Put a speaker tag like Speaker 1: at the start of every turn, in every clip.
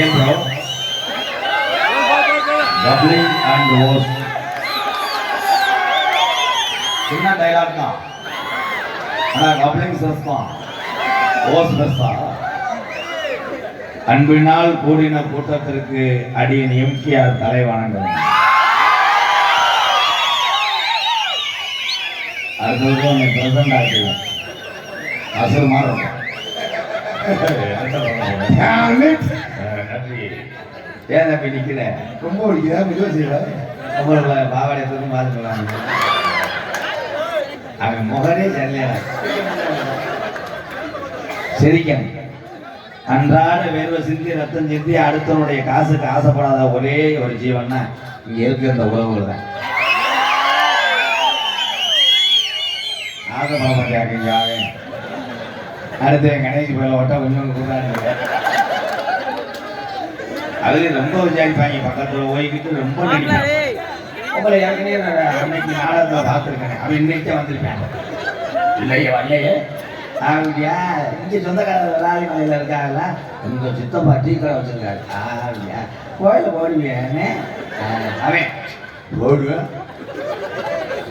Speaker 1: ஏன் bro dubbing and ஓஸ் சின்ன டைலாக் தான் ஆனா டப்ளிங் சஸ் தான் ஓஸ் பெருசா அன்பினால் கூடின கூட்டத்திற்கு அடியின் எம்கேஆர் தலை வணங்கும். அடுத்தது நீ பிரசன்ட் ஆக்கிடுவோம் அசல் மாறும் ஏன் தம்பி நிக்கிறேன்
Speaker 2: ரொம்ப பிடிக்குதா மெதுவாக செய்யல
Speaker 1: உங்களை பாவாடை தூக்கி பார்த்துக்கலாம் அவன் முகரே சரியா சிரிக்கணும். அன்றாட வேர்வை சிந்தி ரத்தம் சிந்தி அடுத்தவனுடைய காசுக்கு ஆசைப்படாத ஒரே ஒரு ஜீவன்னா இங்க இருக்கிற இந்த உறவுகள் தான். ஆசைப்பட மாட்டாங்க இங்க அடுத்து என் கணேஷ் போயில ஓட்டா கொஞ்சம் கூடாது அதுல ரொம்ப விசாரிப்பாங்க பக்கத்தில் போய்கிட்டு ரொம்ப நினைக்கிறேன் உங்களை ஏற்கனவே நான் அன்னைக்கு நாடகத்துல பார்த்துருக்கேன். அவன் இன்னைக்கே வந்திருப்பேன் இல்லையே வரலையே அப்படியா இங்கே சொந்தக்காரர் விளாதிமலையில் இருக்காங்களா? உங்கள் சித்தப்பா டீ கடை வச்சிருக்காரு. அப்படியா கோயில போடுவியானே அவன். போடுவேன்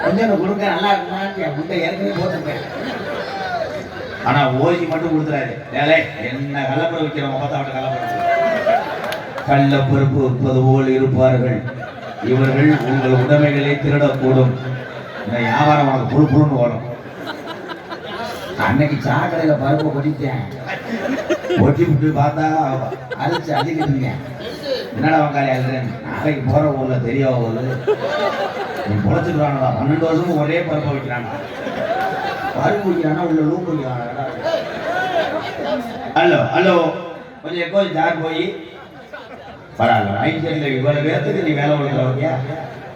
Speaker 1: கொஞ்சம் கொடுக்க நல்லா இருக்குமான்னு என் முட்டை ஏற்கனவே போட்டுருப்பேன் ஆனால் ஓசி மட்டும் கொடுத்துறாரு. ஏலே என்ன கள்ளப்படம் வைக்கிறவங்க பார்த்தா அவட்ட கள்ளப்படம் கள்ளப்பருப்பு விற்பது போல் இருப்பார்கள். இவர்கள் உங்கள் உடைமைகளை திருடக்கூடும். இந்த வியாபாரம் உனக்கு புழு புழுன்னு வரும். அன்னைக்கு சாக்கடையில பருப்பு கொட்டிட்டேன். கொட்டி விட்டு பார்த்தா அரிச்சு அடிக்கிறீங்க என்னடா வங்காளி அழுறேன் நாளைக்கு போற ஊர்ல தெரிய ஊர்ல நீ பொழைச்சிக்கிறானடா. பன்னெண்டு வருஷமும் ஒரே பருப்பை வைக்கிறானா பருப்பு வைக்கிறானா உள்ள லூப் வைக்கிறானா ஹலோ ஹலோ. கொஞ்சம் எப்போ ஜார் போய். பரவாயில்ல ஐந்து இவ்வளவு பேர்த்துக்கு நீ வேலை கொடுக்குறவங்க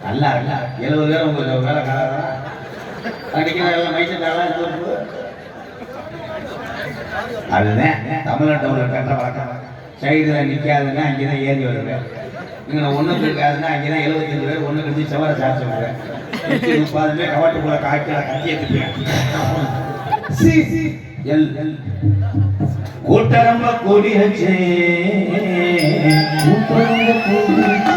Speaker 1: நல்லா இல்ல எழுபது பேர் உங்களுக்கு வேலை காரா அன்னைக்கு எல்லாம் மைசூர் அதுதான் தமிழ்நாட்டில் உள்ள கட்ட வழக்கம் சைடில் நிற்காதுன்னா அங்கே தான் ஏறி வருவேன். இங்கே ஒன்றுக்கு இருக்காதுன்னா அங்கே தான் எழுபத்தஞ்சு பேர் ஒன்று கழிச்சு செவரை சார்ஜ் வருவேன் முப்பது பேர் கவாட்டுக்குள்ள காய்ச்சல கத்தியை திட்டுவேன் சி சி. எல். எல் கூட்டரம்ப கொடி வச்சே
Speaker 2: O